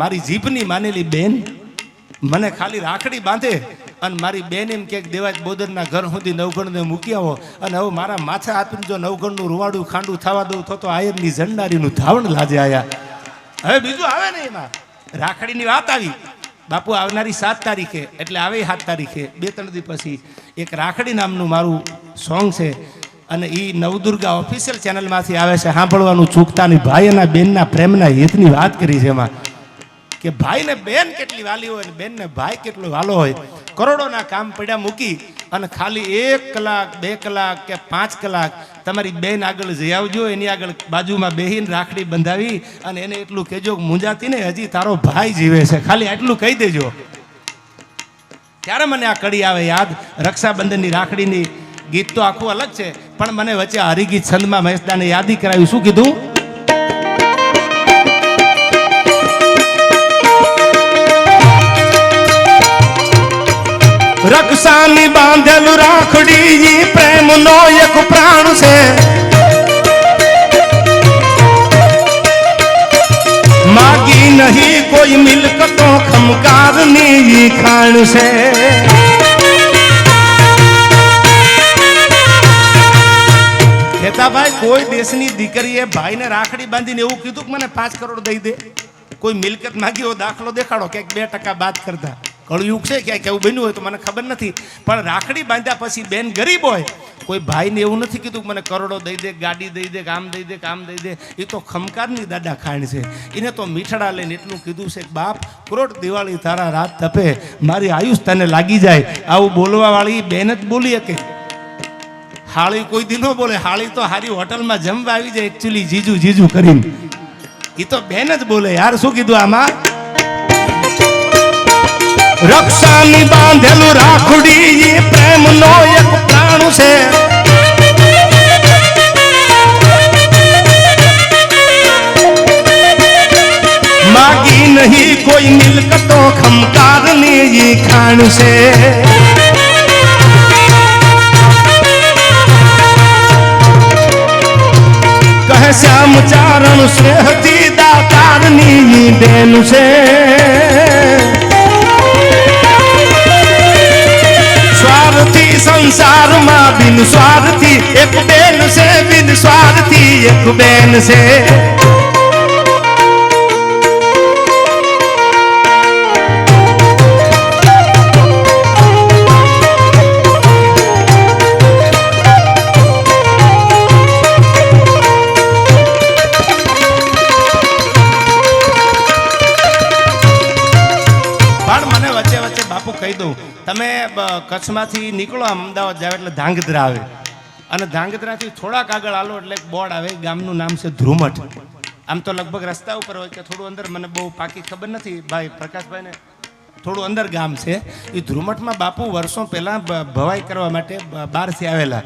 મારી જીભની માનેલી બેન મને ખાલી રાખડી બાંધે અને મારી બેન એમ કે દેવાજ બોદરના ઘર સુધી નવગણને મૂકી આવો. અને હવે મારા માથે આપીને જો નવગણનું રૂવાડું ખાંડું થવા દઉં તો તો આયરની ઝંડારીનું ધાવણ લાજે આયા. હવે બીજું આવે ને એમાં? રાખડીની વાત આવી. બાપુ, આવનારી સાત તારીખે, એટલે આવે સાત તારીખે. બે, ત્રણ દિવસ પછી એક રાખડી નામનું મારું સોંગ છે અને એ નવદુર્ગા ઓફિશિયલ ચેનલમાંથી આવે છે. સાંભળવાનું ચૂકતાની ભાઈ અને બેનના પ્રેમના હિતની વાત કરી છે એમાં. કે ભાઈને બેન કેટલી વાલી હોય ને બેનને ભાઈ કેટલો વાલો હોય. કરોડોના કામ પડ્યા મૂકી અને ખાલી એક કલાક, બે કલાક કે પાંચ કલાક તમારી બેન આગળ જઈ આવજો, એની આગળ બાજુમાં બેહીને રાખડી બંધાવી અને એને એટલું કહેજો કે મુંજાતી ને હજી તારો ભાઈ જીવે છે. ખાલી આટલું કહી દેજો. ત્યારે મને આ કડી આવે યાદ. રક્ષાબંધનની રાખડીની ગીત તો આખું અલગ છે, પણ મને વચ્ચે હરિગીત છંદમાં મહેશદાને યાદી કરાવ્યું શું કીધું? રક્ષાની બાંધેલું રાખડી પ્રેમનો એક પ્રાણ છે. માગી નહીં કોઈ મિલકતો ખમકારની ખાણ છે. ખેતાભાઈ, કોઈ દેશની દીકરીએ ભાઈને રાખડી બાંધીને એવું કીધું કે મને પાંચ કરોડ દઈ દે. કોઈ મિલકત માગી દાખલો દેખાડો, ક્યાંક બે ટકા બાદ કરતા. કળયુગ છે ક્યાંક એવું બન્યું હોય તો મને ખબર નથી. પણ રાખડી બાંધ્યા પછી બેન ગરીબ હોય, કોઈ ભાઈને એવું નથી કીધું મને કરોડો દઈ દે, ગાડી દઈ દે કામ દઈ દે, કામ દઈ દે. એ તો ખમકારની દાદા ખાણ છે. એને તો મીઠડા લઈને એટલું કીધું છે બાપ કરોડ દિવાળી તારા રાત તપે. મારી આયુષ તને લાગી જાય. આવું બોલવાવાળી બેન જ બોલી શકે. હાળી કોઈ દી ન બોલે. હાળી તો હારી હોટલમાં જમવા આવી જાય એકચ્યુઅલી જીજુ જીજુ કરીને. એ તો બેન જ બોલે. યાર શું કીધું આમાં? રક્ષાની બાંધેલું રાખડી ઈ પ્રેમનો એક પ્રાણ છે. માગી નહીં કોઈ મિલકતો ખમકારની ઈ ખાણ છે. કહે શ્યામ ચારણ શ્રેહથી દાતારની બેન છે. સંસારમાં બિન સ્વાર્થી એક બેન છે બિન સ્વાર્થી એક બેન છે. તમે કચ્છમાંથી નીકળો અમદાવાદ જાવ એટલે ધાંગધ્રા આવે. અને ધાંગધ્રાથી થોડાક આગળ આલો એટલે એક બોર્ડ આવે, ગામનું નામ છે ધ્રુમઠ. આમ તો લગભગ રસ્તા ઉપર હોય કે થોડું અંદર, મને બહુ પાકી ખબર નથી, ભાઈ પ્રકાશભાઈને થોડું અંદર ગામ છે. એ ધ્રુમઠમાં બાપુ વર્ષો પહેલાં ભવાઈ કરવા માટે બહારથી આવેલા.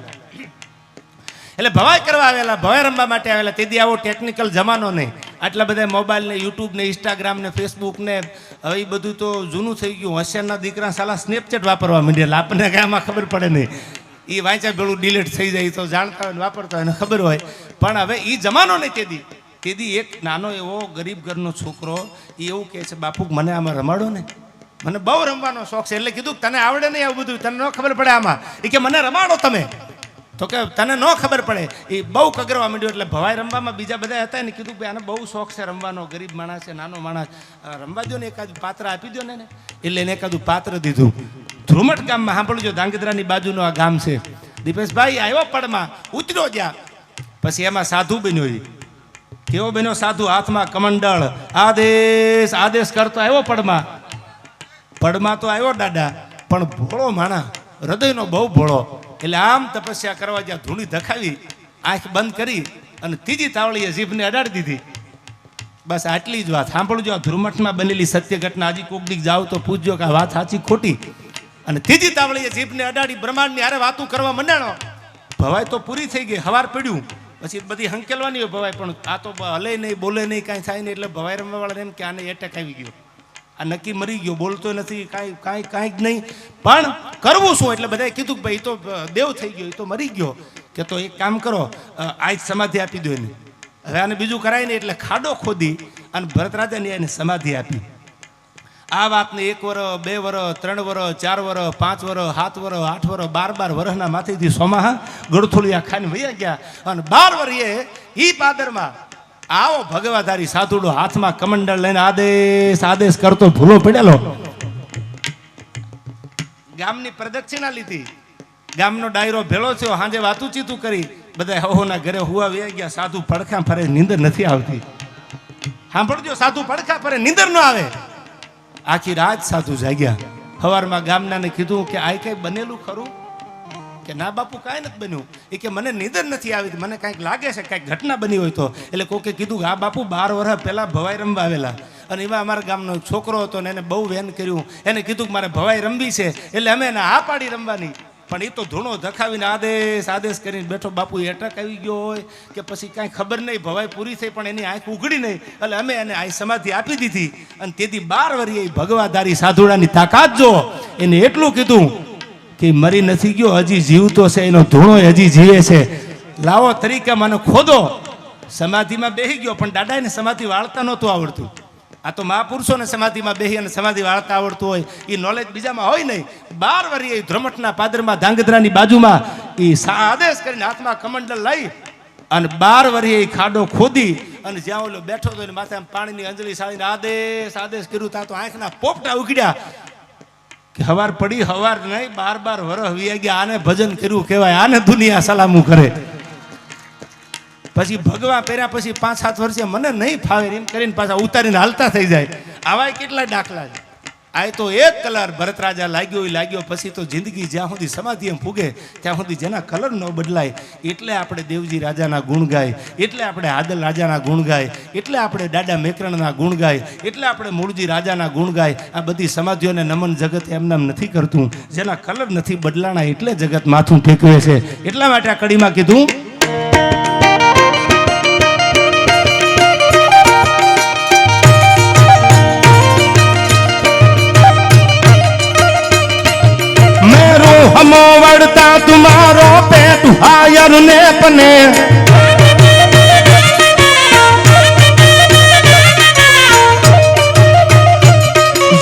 એટલે ભવાઈ કરવા આવેલા, ભવાઈ રમવા માટે આવેલા. તેથી આવો ટેકનિકલ જમાનો નહીં. આટલા બધા મોબાઈલ ને યુટ્યુબ ને ઇન્સ્ટાગ્રામ ને ફેસબુક ને, હવે એ બધું તો જૂનું થઈ ગયું. હોશિયારના દીકરા સાલા સ્નેપચેટ વાપરવા માંડ્યા. આપણને કાંઈ આમાં ખબર પડે નહીં. એ વાંચ્યા પેલું ડિલીટ થઈ જાય તો જાણતા હોય વાપરતા હોય ને ખબર હોય. પણ હવે એ જમાનો નહીં તેદી. તેદી એક નાનો એવો ગરીબ ઘરનો છોકરો એ એવું કહે છે, બાપુ, મને આમાં રમાડો ને. મને બહુ રમવાનો શોખ છે. એટલે કીધું તને આવડે નહીં આવું બધું. તને ન ખબર પડે આમાં. એ કે, મને રમાડો તમે. તો કે તને ન ખબર પડે, એ બહુ કગરવા માંડ્યો એટલે ભવાઈ રમવામાં બીજા બધા હતા ને કીધું કે આને બહુ શોખ છે રમવાનો, ગરીબ માણસ છે, નાનો માણસ. રમવા દો ને એકાદ પાત્ર આપી દો ને. એટલે એને એકાદું પાત્ર દીધું. ધ્રુમટ ગામમાં સાંભળજો, ધાંગધ્રાની બાજુનું આ ગામ છે. દીપેશભાઈ આવ્યો પડમાં, ઉતર્યો જ્યાં. પછી એમાં સાધુ બન્યો એ. કેવો બન્યો સાધુ? હાથમાં કમંડળ. આદેશ આદેશ કરતો આવ્યો પડમાં. પડમાં તો આવ્યો દાદા, પણ ભોળો માણા હૃદયનો બહુ ભોળો. એટલે આમ તપસ્યા કરવા જ્યાં ધૂણી ધખાવી, આંખ બંધ કરી અને ત્રીજી તાવળીએ જીભને અડાડી દીધી. બસ આટલી જ વાત. સાંભળજો, આ ધ્રુમઠમાં બનેલી સત્ય ઘટના હજી કોકડીક જાઓ તો પૂછજો કે આ વાત સાચી ખોટી. અને ત્રીજી તાવળીએ જીભને અડાડી બ્રહ્માંડની હારે વાતું કરવા મંડાણો. ભવાઈ તો પૂરી થઈ ગઈ, હવાર પડ્યું. પછી બધી હંકેલવાની હોય ભવાઈ, પણ આ તો હલે નહીં, બોલે નહીં, કાંઈ થાય નહીં, એટલે ભવાઈ રમવાવાળાને એમ કે આને એટેક આવી ગયો. આ નક્કી મરી ગયો બોલતો નથી, કાંઈ કાંઈ કાંઈ જ નહીં. પણ કરવું શું? એટલે બધાએ કીધું કે ભાઈ તો દેવ થઈ ગયો એ તો મરી ગયો. કે તો એક કામ કરો આજ સમાધિ આપી દો એને. હવે આને બીજું કરાય નહીં, એટલે ખાડો ખોદી અને ભરતરાજાને એને સમાધિ આપી. આ વાતને એક વર, બે વર, ત્રણ વર, ચાર વર, પાંચ વર, સાત વર, આઠ વર, બાર બાર વરહના માથેથી સોમાહા ગળથુલિયા ખાઈને વૈયા ગયા. અને બાર વર એ પાદરમાં આવો ભગવાધારી સાધુડો હાથમાં કમંડળ લઈને આદેશ આદેશ કરતો ભૂલો પડેલો. ગામની પ્રદક્ષિણા લીધી. ગામનો ડાયરો ભેળો થયો સાંજે વાતું ચીતું કરી. બધા હવોના ઘરે હુવા વયા ગયા, સાધુ પડખા ફરે નીંદર નથી આવતી. સાંભળજો, સાધુ પડખા ફરે, નીંદર ન આવે. આખી રાત સાધુ જાગ્યા. સવારમાં ગામનાને કીધું કે આ કઈ બનેલું ખરું? કે, ના બાપુ, કાંઈ નથી બન્યું. એ કે, મને નિદર નથી આવી. મને કાંઈક લાગે છે, કાંઈક ઘટના બની હોય તો. એટલે કોકે કીધું આ બાપુ બાર વર્ષ પહેલાં ભવાઈ રમવા આવેલા. અને એમાં અમારા ગામનો છોકરો હતો ને એને બહુ વેન કર્યું. એને કીધું કે, મારે ભવાઈ રમવી છે, એટલે અમે એને આ પાડી રમવાની. પણ એ તો ધૂણો ધખાવીને આદેશ આદેશ કરીને બેઠો બાપુ એટક આવી ગયો હોય કે પછી કાંઈ ખબર નહીં, ભવાઈ પૂરી થઈ પણ એની આંખ ઉઘડી નહીં. એટલે અમે એને આ સમાધિ આપી દીધી. અને તેથી બાર વરી ભગવાધારી સાધુડાની તાકાત જો. એને એટલું કીધું કે મરી નથી ગયો, હજી જીવતો છે, એનો ધૂણો હજી જીવે છે. લાવો તરીકે મને ખોદો. સમાધિમાં બેહી ગયો, પણ દાદાને સમાધિ વાળતા નહોતું આવડતું. આ તો મહાપુરુષોને સમાધિમાં બેહી અને સમાધિ વાળતા આવડતું હોય. એ નોલેજ બીજામાં હોય નહીં. બાર વરી એ ધ્રમટના પાદરમાં, ધાંગધ્રાની બાજુમાં એ આદેશ કરીને હાથમાં કમંડલ લઈ અને બાર વરી એ ખાડો ખોદી અને જ્યાં ઓલો બેઠો હતો એને માથે પાણીની અંજળી સાળીને આદેશ આદેશ કર્યું, ત્યાં તો આંખના પોપટા ઉગડ્યા. હવાર પડી, હવાર નહીં, બાર બાર વરહ વી ગયા, આને ભજન કર્યું કહેવાય, આને દુનિયા સલામું કરે. પછી ભગવા પહેર્યા પછી પાંચ સાત વર્ષે મને નહીં ફાવે એમ કરીને પાછા ઉતારીને હાલતા થઈ જાય. આવા કેટલા દાખલા છે. આ તો એક કલર ભરત રાજા લાગ્યો એ લાગ્યો, પછી તો જિંદગી જ્યાં સુધી સમાધિ એમ ફૂગે, ત્યાં સુધી જેના કલર ન બદલાય, એટલે આપણે દેવજી રાજાના ગુણ ગાય, એટલે આપણે આદલ રાજાના ગુણ ગાય, એટલે આપણે દાદા મેકરણના ગુણ ગાય, એટલે આપણે મૂળજી રાજાના ગુણ ગાય. આ બધી સમાધિઓને નમન જગત એમનામ નથી કરતું. જેના કલર નથી બદલાણા, એટલે જગત માથું ટેકવે છે. એટલા માટે આ કડીમાં કીધું વડતા તુમારો પેટ હાયર ને પને.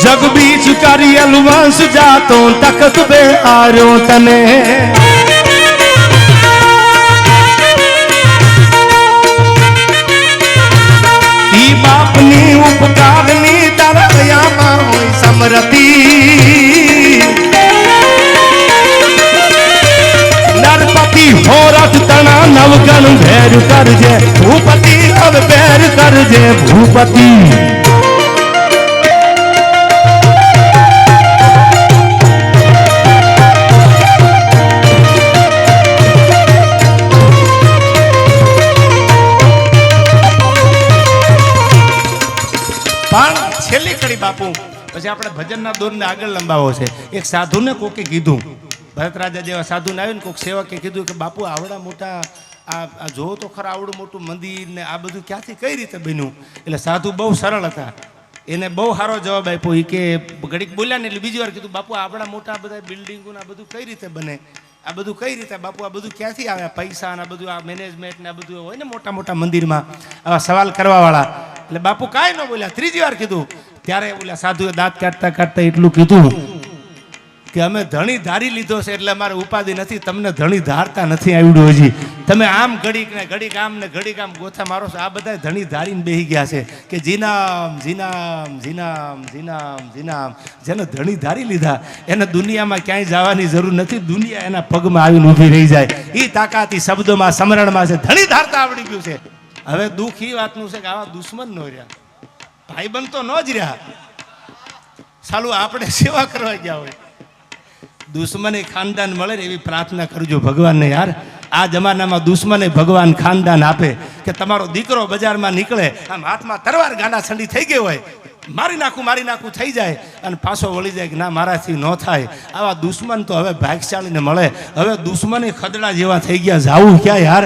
જગ બીચ કરિયલ વંશ જાતો તખત બે આર્યો તને. ઈ બાપની ઉપકારની દરયામાં હોય સમરતી. નવગણ ભેર કરજે, ભૂપતિ હવે ભેર કરજે, ભૂપતિ. છેલ્લી કડી બાપુ, પછી આપણે ભજનના દોરને આગળ લંબાવો છે. એક સાધુને કોકે કીધું, ભરત રાજા જેવા સાધુને આવીને કોઈક સેવકે કીધું કે બાપુ, આવડા મોટા આ જોવો તો ખરા આવડું મોટું મંદિર ને આ બધું ક્યાંથી, કઈ રીતે બન્યું? એટલે સાધુ બહુ સરળ હતા. એને બહુ સારો જવાબ આપ્યો. એ કે ઘડીક બોલ્યા ને એટલે બીજી વાર કીધું, બાપુ આપણા મોટા બધા બિલ્ડિંગો આ બધું કઈ રીતે બને? આ બધું કઈ રીતે? બાપુ, આ બધું ક્યાંથી આવે પૈસા ને આ બધું, આ મેનેજમેન્ટ ને આ બધું હોય ને મોટા મોટા મંદિરમાં. આવા સવાલ કરવાવાળા. એટલે બાપુ કાંઈ ન બોલ્યા. ત્રીજી વાર કીધું. ત્યારે બોલ્યા, સાધુએ દાંત કાઢતા કાઢતા એટલું કીધું. કે અમે ધણી ધારી લીધો છે એટલે અમારે ઉપાધિ નથી, તમને ધણી ધારતા નથી આવડ્યું હજી. તમે આમ ઘડીક ને ઘડીક આમ ને ઘડીક આમ ગોથા મારો છો. આ બધા ધણી ધારીને બેહી ગયા છે કે જીનામ જીનામ જીનામ જીનામ જીનામ. જેને ધણી ધારી લીધા, એને દુનિયામાં ક્યાંય જવાની જરૂર નથી. દુનિયા એના પગમાં આવીને ઊભી રહી જાય. એ તાકાતી શબ્દોમાં સમરણમાં છે. ધણી ધારતા આવડી ગયું છે. હવે દુઃખ એ વાતનું છે કે આવા દુશ્મન ન રહ્યા. ભાઈબંધ તો ન જ રહ્યા. સાલું આપણે સેવા કરવા ગયા હોય. દુશ્મને ખાનદાન મળે ને એવી પ્રાર્થના કરજો ભગવાનને યાર. આ જમાનામાં દુશ્મને ભગવાન ખાનદાન આપે કે તમારો દીકરો બજારમાં નીકળે, આમ હાથમાં તરવાર ગાના છંડી થઈ ગઈ હોય. મારી નાખું મારી નાખું થઈ જાય અને પાછો વળી જાય કે ના, મારાથી ન થાય. આવા દુશ્મન તો હવે ભાગશાળીને મળે. હવે દુશ્મને ખદડા જેવા થઈ ગયા. જાવું ક્યાં યાર?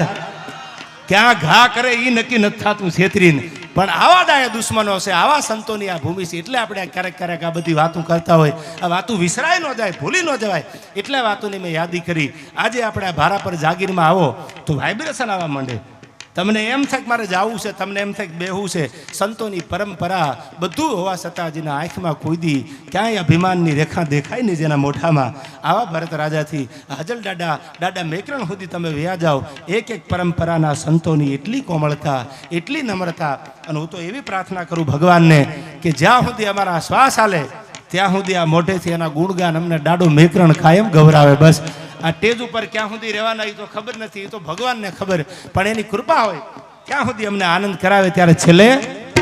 ક્યાં ઘા કરે એ નક્કી નથી થતું છેતરીને. પણ આવા દાય દુશ્મનો છે, આવા સંતોની આ ભૂમિ છે, એટલે આપણે ક્યારેક ક્યારેક આ બધી વાતો કરતા હોય. આ વાતો વિસરાય ન જાય, ભૂલી ન જવાય. એટલે વાતોની મેં યાદી કરી. આજે આપણે આ ભારા પર જાગીરમાં આવો, તો વાઇબ્રેશન આવવા માંડે. તમને એમ થાય કે મારે જવું છે, તમને એમ થાય કે છે. સંતોની પરંપરા બધું હોવા છતાં જેના આંખમાં કૂદી ક્યાંય અભિમાનની રેખા દેખાય નહીં જેના મોઢામાં. આવા ભરત રાજાથી હાજલ દાડા દાડા મેકરણ સુધી તમે વ્યા જાઓ. એક એક પરંપરાના સંતોની એટલી કોમળતા, એટલી નમ્રતા. અને હું તો એવી પ્રાર્થના કરું ભગવાનને કે જ્યાં સુધી અમારા શ્વાસ હાલે, ત્યાં સુધી આ મોઢેથી એના ગુણગાન અમને દાડો મેકરણ કાયમ ગૌરાવે બસ. આ ટેજ ઉપર ક્યાં સુધી રહેવાના એ તો ખબર નથી, એ તો ભગવાનને ખબર. પણ એની કૃપા હોય, ક્યાં સુધી અમને આનંદ કરાવે ત્યારે છેલ્લે